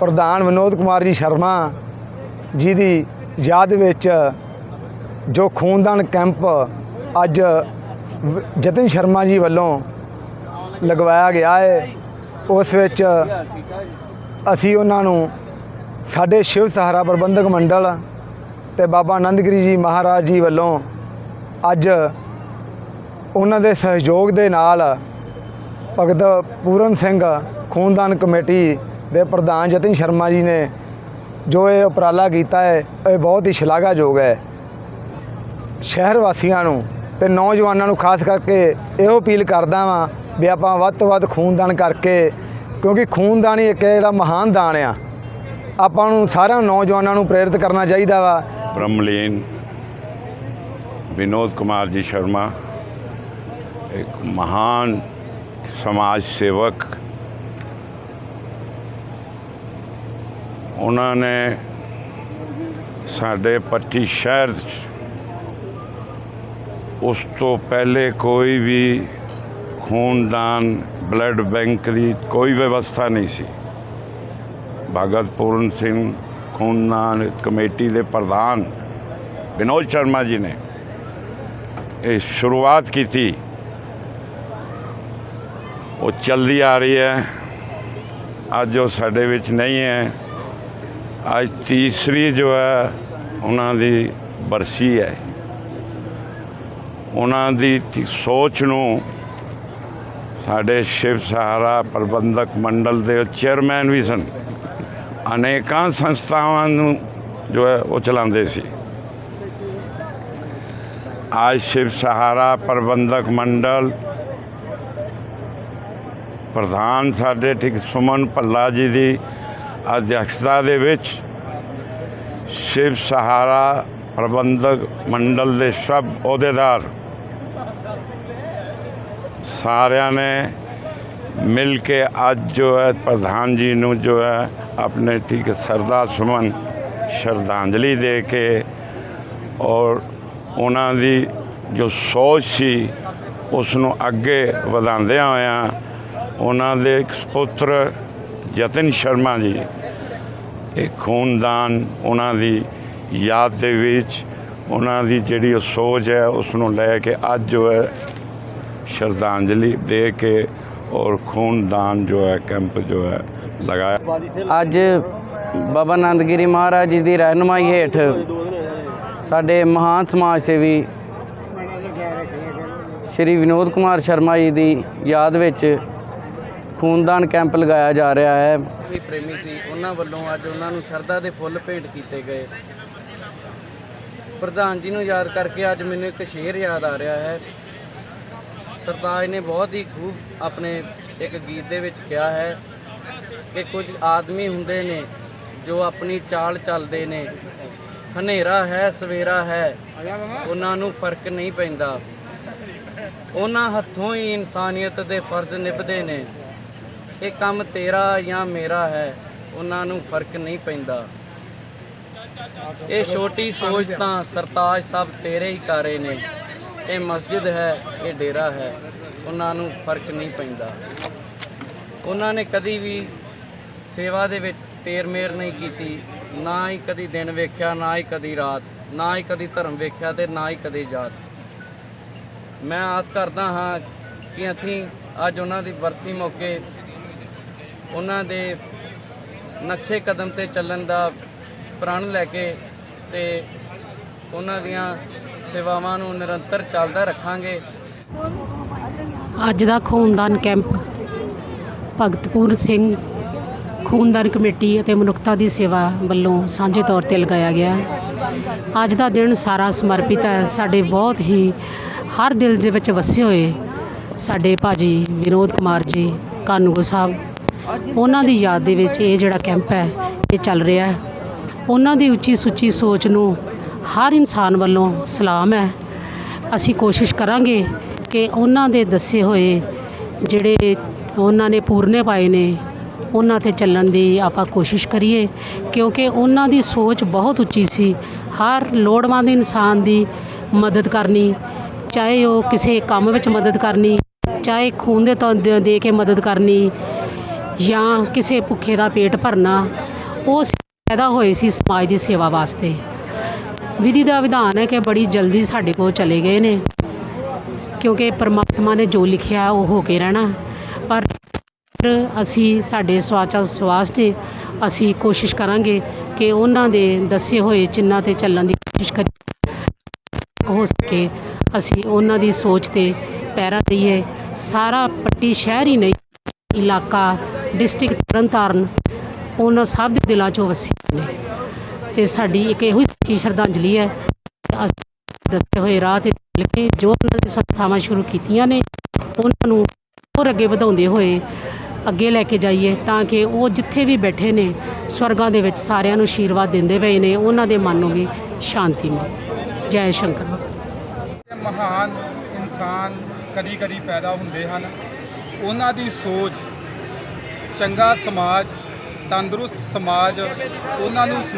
ਪ੍ਰਧਾਨ ਵਿਨੋਦ ਕੁਮਾਰ ਜੀ ਸ਼ਰਮਾ ਜੀ ਦੀ ਯਾਦ ਵਿੱਚ ਜੋ ਖੂਨਦਾਨ ਕੈਂਪ ਅੱਜ ਵ- ਜਤਨ ਸ਼ਰਮਾ ਜੀ ਵੱਲੋਂ ਲਗਵਾਇਆ ਗਿਆ ਹੈ ਉਸ ਵਿੱਚ ਅਸੀਂ ਉਹਨਾਂ ਨੂੰ ਸਾਡੇ ਸ਼ਿਵ ਸਹਾਰਾ ਪ੍ਰਬੰਧਕ ਮੰਡਲ ਤੇ ਬਾਬਾ ਆਨੰਦਗਿਰੀ ਜੀ ਮਹਾਰਾਜ ਜੀ ਵੱਲੋਂ ਅੱਜ ਉਹਨਾਂ ਦੇ ਸਹਿਯੋਗ ਦੇ ਨਾਲ ਭਗਤ ਪੂਰਨ ਸਿੰਘ ਖੂਨਦਾਨ ਕਮੇਟੀ ਦੇ ਪ੍ਰਧਾਨ ਜਤਿਨ ਸ਼ਰਮਾ ਜੀ ਨੇ ਜੋ ਇਹ ਉਪਰਾਲਾ ਕੀਤਾ ਹੈ, ਇਹ ਬਹੁਤ ਹੀ ਸ਼ਲਾਘਾਯੋਗ ਹੈ। ਸ਼ਹਿਰ ਵਾਸੀਆਂ ਨੂੰ ਤੇ ਨੌਜਵਾਨਾਂ ਨੂੰ ਖਾਸ ਕਰਕੇ ਇਹੋ ਅਪੀਲ ਕਰਦਾ ਵਾਂ ਵੀ ਆਪਾਂ ਵੱਧ ਤੋਂ ਵੱਧ ਖੂਨਦਾਨ ਕਰਕੇ, ਕਿਉਂਕਿ ਖੂਨਦਾਨ ਹੀ ਇੱਕ ਜਿਹੜਾ ਮਹਾਨ ਦਾਨ ਆ। ਆਪਾਂ ਨੂੰ ਸਾਰਿਆਂ ਨੌਜਵਾਨਾਂ ਨੂੰ ਪ੍ਰੇਰਿਤ ਕਰਨਾ ਚਾਹੀਦਾ ਵਾ। ਬ੍ਰਹਮਲੀਨ ਵਿਨੋਦ ਕੁਮਾਰ ਜੀ ਸ਼ਰਮਾ, ਇੱਕ ਮਹਾਨ ਸਮਾਜ ਸੇਵਕ ਉਹਨਾਂ ਨੇ ਸਾਡੇ ਪੱਟੀ ਸ਼ਹਿਰ 'ਚ ਉਸ ਤੋਂ ਪਹਿਲੇ ਕੋਈ ਵੀ ਖੂਨਦਾਨ, ਬਲੱਡ ਬੈਂਕ ਦੀ ਕੋਈ ਵਿਵਸਥਾ ਨਹੀਂ ਸੀ। ਭਗਤ ਪੂਰਨ ਸਿੰਘ ਖੂਨਦਾਨ ਕਮੇਟੀ ਦੇ ਪ੍ਰਧਾਨ ਵਿਨੋਦ ਸ਼ਰਮਾ ਜੀ ਨੇ ਇਹ ਸ਼ੁਰੂਆਤ ਕੀਤੀ। ਉਹ ਚੱਲਦੀ ਆ ਰਹੀ ਹੈ। ਅੱਜ ਉਹ ਸਾਡੇ ਵਿੱਚ ਨਹੀਂ ਹੈ। ਅੱਜ ਤੀਸਰੀ ਜੋ ਹੈ, ਉਹਨਾਂ ਦੀ ਬਰਸੀ ਹੈ। ਉਹਨਾਂ ਦੀ ਸੋਚ ਨੂੰ ਸਾਡੇ ਸ਼ਿਵ ਸਹਾਰਾ ਪ੍ਰਬੰਧਕ ਮੰਡਲ ਦੇ ਚੇਅਰਮੈਨ ਵੀ ਸਨ। ਅਨੇਕਾਂ ਸੰਸਥਾਵਾਂ ਨੂੰ ਜੋ ਹੈ, ਉਹ ਚਲਾਉਂਦੇ ਸੀ। ਅੱਜ ਸ਼ਿਵ ਸਹਾਰਾ ਪ੍ਰਬੰਧਕ ਮੰਡਲ ਪ੍ਰਧਾਨ ਸਾਡੇ ਠੀਕ ਸੁਮਨ ਭੱਲਾ ਜੀ ਦੀ ਅਧਿਕਸ਼ਤਾ ਦੇ ਵਿੱਚ ਸ਼ਿਵ ਸਹਾਰਾ ਪ੍ਰਬੰਧਕ ਮੰਡਲ ਦੇ ਸਭ ਅਹੁਦੇਦਾਰ ਸਾਰਿਆਂ ਨੇ ਮਿਲ ਕੇ ਅੱਜ ਜੋ ਹੈ ਪ੍ਰਧਾਨ ਜੀ ਨੂੰ ਜੋ ਹੈ ਆਪਣੇ ਠੀਕ ਸਰਦਾ ਸੁਮਨ ਸ਼ਰਧਾਂਜਲੀ ਦੇ ਕੇ ਔਰ ਉਹਨਾਂ ਦੀ ਜੋ ਸੋਚ ਸੀ, ਉਸ ਨੂੰ ਅੱਗੇ ਵਧਾਉਂਦਿਆਂ ਹੋਇਆਂ ਉਹਨਾਂ ਦੇ ਇੱਕ ਸੁਪੁੱਤਰ ਜਤਨ ਸ਼ਰਮਾ ਜੀ ਇਹ ਖੂਨਦਾਨ ਉਹਨਾਂ ਦੀ ਯਾਦ ਦੇ ਵਿੱਚ, ਉਹਨਾਂ ਦੀ ਜਿਹੜੀ ਉਹ ਸੋਚ ਹੈ ਉਸ ਨੂੰ ਲੈ ਕੇ ਅੱਜ ਜੋ ਹੈ ਸ਼ਰਧਾਂਜਲੀ ਦੇ ਕੇ ਔਰ ਖੂਨਦਾਨ ਜੋ ਹੈ, ਕੈਂਪ ਜੋ ਹੈ, ਲਗਾਇਆ। ਅੱਜ ਬਾਬਾ ਆਨੰਦਗਿਰੀ ਮਹਾਰਾਜ ਜੀ ਦੀ ਰਹਿਨੁਮਾਈ ਹੇਠ ਸਾਡੇ ਮਹਾਨ ਸਮਾਜ ਸੇਵੀ ਸ਼੍ਰੀ ਵਿਨੋਦ ਕੁਮਾਰ ਸ਼ਰਮਾ ਜੀ ਦੀ ਯਾਦ ਵਿੱਚ ਖੂਨਦਾਨ ਕੈਂਪ ਲਗਾਇਆ ਜਾ ਰਿਹਾ ਹੈ। ਵੀ ਪ੍ਰੇਮੀ ਸੀ ਉਹਨਾਂ ਵੱਲੋਂ ਅੱਜ ਉਹਨਾਂ ਨੂੰ ਸ਼ਰਧਾ ਦੇ ਫੁੱਲ ਭੇਂਟ ਕੀਤੇ ਗਏ। ਪ੍ਰਧਾਨ ਜੀ ਨੂੰ ਯਾਦ ਕਰਕੇ ਅੱਜ ਮੈਨੂੰ ਇੱਕ ਸ਼ੇਰ ਯਾਦ ਆ ਰਿਹਾ ਹੈ। ਸਰਤਾਜ ਨੇ ਬਹੁਤ ਹੀ ਖੂਬ ਆਪਣੇ ਇੱਕ ਗੀਤ ਦੇ ਵਿੱਚ ਕਿਹਾ ਹੈ ਕਿ ਕੁਝ ਆਦਮੀ ਹੁੰਦੇ ਨੇ ਜੋ ਆਪਣੀ ਚਾਲ ਚੱਲਦੇ ਨੇ। ਹਨੇਰਾ ਹੈ, ਸਵੇਰਾ ਹੈ, ਉਹਨਾਂ ਨੂੰ ਫ਼ਰਕ ਨਹੀਂ ਪੈਂਦਾ। ਉਹਨਾਂ ਹੱਥੋਂ ਹੀ ਇਨਸਾਨੀਅਤ ਦੇ ਫਰਜ਼ ਨਿਭਦੇ ਨੇ। ਇਹ ਕੰਮ ਤੇਰਾ ਜਾਂ ਮੇਰਾ ਹੈ, ਉਹਨਾਂ ਨੂੰ ਫ਼ਰਕ ਨਹੀਂ ਪੈਂਦਾ। ਇਹ ਛੋਟੀ ਸੋਚ ਤਾਂ ਸਰਤਾਜ ਸਾਹਿਬ ਤੇਰੇ ਹੀ ਕਾਰੇ ਨੇ। ਇਹ ਮਸਜਿਦ ਹੈ, ਇਹ ਡੇਰਾ ਹੈ, ਉਹਨਾਂ ਨੂੰ ਫ਼ਰਕ ਨਹੀਂ ਪੈਂਦਾ। ਉਹਨਾਂ ਨੇ ਕਦੀ ਵੀ ਸੇਵਾ ਦੇ ਵਿੱਚ ਤੇਰ ਮੇਰ ਨਹੀਂ ਕੀਤੀ, ਨਾ ਹੀ ਕਦੀ ਦਿਨ ਵੇਖਿਆ, ਨਾ ਹੀ ਕਦੀ ਰਾਤ, ਨਾ ਹੀ ਕਦੀ ਧਰਮ ਵੇਖਿਆ ਤੇ ਨਾ ਹੀ ਕਦੀ ਜਾਤ। ਮੈਂ ਆਸ ਕਰਦਾ ਹਾਂ ਕਿ ਅਸੀਂ ਅੱਜ ਉਹਨਾਂ ਦੀ ਬਰਸੀ ਮੌਕੇ ਉਹਨਾਂ ਦੇ ਨਕਸ਼ੇ ਕਦਮ ਤੇ ਚੱਲਣ ਦਾ ਪ੍ਰਣ ਲੈ ਕੇ ਤੇ ਉਹਨਾਂ ਦੀਆਂ ਸੇਵਾਵਾਂ ਨੂੰ ਨਿਰੰਤਰ ਚੱਲਦਾ ਰੱਖਾਂਗੇ। ਅੱਜ ਦਾ ਖੂਨਦਾਨ ਕੈਂਪ, ਭਗਤਪੂਰ ਸਿੰਘ ਖੂਨਦਾਨ ਕਮੇਟੀ ਅਤੇ ਮਨੁੱਖਤਾ ਦੀ ਸੇਵਾ ਵੱਲੋਂ ਸਾਂਝੇ ਤੌਰ ਤੇ ਲਗਾਇਆ ਗਿਆ। ਅੱਜ ਦਾ ਦਿਨ ਸਾਰਾ ਸਮਰਪਿਤ ਹੈ। ਸਾਡੇ ਬਹੁਤ ਹੀ, ਹਰ ਦਿਲ ਦੇ ਵਿੱਚ ਵਸੇ ਹੋਏ ਸਾਡੇ ਭਾਜੀ ਵਿਨੋਦ ਕੁਮਾਰ ਜੀ, ਕਾਨੂੰਗੋ ਸਾਹਿਬ ਉਹਨਾਂ ਦੀ ਯਾਦ ਦੇ ਵਿੱਚ ਇਹ ਜਿਹੜਾ ਕੈਂਪ ਹੈ, ਇਹ ਚੱਲ ਰਿਹਾ ਹੈ। ਉਹਨਾਂ ਦੀ ਉੱਚੀ ਸੁੱਚੀ ਸੋਚ ਨੂੰ ਹਰ ਇਨਸਾਨ ਵੱਲੋਂ ਸਲਾਮ ਹੈ। ਅਸੀਂ ਕੋਸ਼ਿਸ਼ ਕਰਾਂਗੇ ਕਿ ਉਹਨਾਂ ਦੇ ਦੱਸੇ ਹੋਏ ਜਿਹੜੇ ਉਹਨਾਂ ਨੇ ਪੂਰਨੇ ਪਾਏ ਨੇ, ਉਹਨਾਂ ਤੇ ਚੱਲਣ ਦੀ ਆਪਾਂ ਕੋਸ਼ਿਸ਼ ਕਰੀਏ, ਕਿਉਂਕਿ ਉਹਨਾਂ ਦੀ ਸੋਚ ਬਹੁਤ ਉੱਚੀ ਸੀ। ਹਰ ਲੋੜਵੰਦ ਇਨਸਾਨ ਦੀ ਮਦਦ ਕਰਨੀ, ਚਾਹੇ ਉਹ ਕਿਸੇ ਕੰਮ ਵਿੱਚ ਮਦਦ ਕਰਨੀ, ਚਾਹੇ ਖੂਨ ਦੇ ਤੌਰ ਦੇ- ਦੇ ਕੇ ਮਦਦ ਕਰਨੀ ਜਾਂ ਕਿਸੇ ਭੁੱਖੇ ਦਾ ਪੇਟ ਭਰਨਾ, ਉਹ ਪੈਦਾ ਹੋਏ ਸੀ ਸਮਾਜ ਦੀ ਸੇਵਾ ਵਾਸਤੇ। ਵਿਧੀ ਦਾ ਵਿਧਾਨ ਹੈ ਕਿ ਬੜੀ ਜਲਦੀ ਸਾਡੇ ਕੋਲ ਚਲੇ ਗਏ ਨੇ, ਕਿਉਂਕਿ ਪਰਮਾਤਮਾ ਨੇ ਜੋ ਲਿਖਿਆ ਉਹ ਹੋ ਕੇ ਰਹਿਣਾ। ਪਰ ਅਸੀਂ ਸਾਡੇ ਸਵਾਚਾ ਸਵਾਸ ਨੇ ਅਸੀਂ ਕੋਸ਼ਿਸ਼ ਕਰਾਂਗੇ ਕਿ ਉਹਨਾਂ ਦੇ ਦੱਸੇ ਹੋਏ ਚਿੰਨਾਂ ਤੇ ਚੱਲਣ ਦੀ ਕੋਸ਼ਿਸ਼ ਕਰੀਏ ਹੋ ਸਕੇ ਅਸੀਂ ਉਹਨਾਂ ਦੀ ਸੋਚ ਤੇ ਪੈਰਾ ਦਈਏ। ਸਾਰਾ ਪੱਟੀ ਸ਼ਹਿਰ ਹੀ ਨਹੀਂ, ਇਲਾਕਾ ਡਿਸਟ੍ਰਿਕਟ ਤਰਨਤਾਰਨ ਉਹਨਾਂ ਸਭ ਦੇ ਦਿਲਾਂ 'ਚੋਂ ਵਸੇ ਨੇ। ਤੇ ਸਾਡੀ ਇੱਕ ਇਹੋ ਹੀ ਸੱਚੀ ਸ਼ਰਧਾਂਜਲੀ ਹੈ ਦੱਸੇ ਹੋਏ ਰਾਹ ਤੇ ਚੱਲ ਕੇ ਜੋ ਉਹਨਾਂ ਨੇ ਸੰਸਥਾਵਾਂ ਸ਼ੁਰੂ ਕੀਤੀਆਂ ਨੇ, ਉਹਨਾਂ ਨੂੰ ਹੋਰ ਅੱਗੇ ਵਧਾਉਂਦੇ ਹੋਏ ਅੱਗੇ ਲੈ ਕੇ ਜਾਈਏ ਤਾਂ ਕਿ ਉਹ ਜਿੱਥੇ ਵੀ ਬੈਠੇ ਨੇ, ਸਵਰਗਾਂ ਦੇ ਵਿੱਚ ਸਾਰਿਆਂ ਨੂੰ ਆਸ਼ੀਰਵਾਦ ਦਿੰਦੇ ਪਏ ਨੇ, ਉਹਨਾਂ ਦੇ ਮਨ ਨੂੰ ਵੀ ਸ਼ਾਂਤੀ ਮਿਲੇ। ਜੈ ਸ਼ੰਕਰ। ਮਹਾਨ ਇਨਸਾਨ ਕਦੀ ਕਦੀ ਪੈਦਾ ਹੁੰਦੇ ਹਨ। ਉਹਨਾਂ ਦੀ ਸੋਚ ਚੰਗਾ ਸਮਾਜ ਤੰਦਰੁਸਤ ਸਮਾਜ ਉਹਨਾਂ ਨੂੰ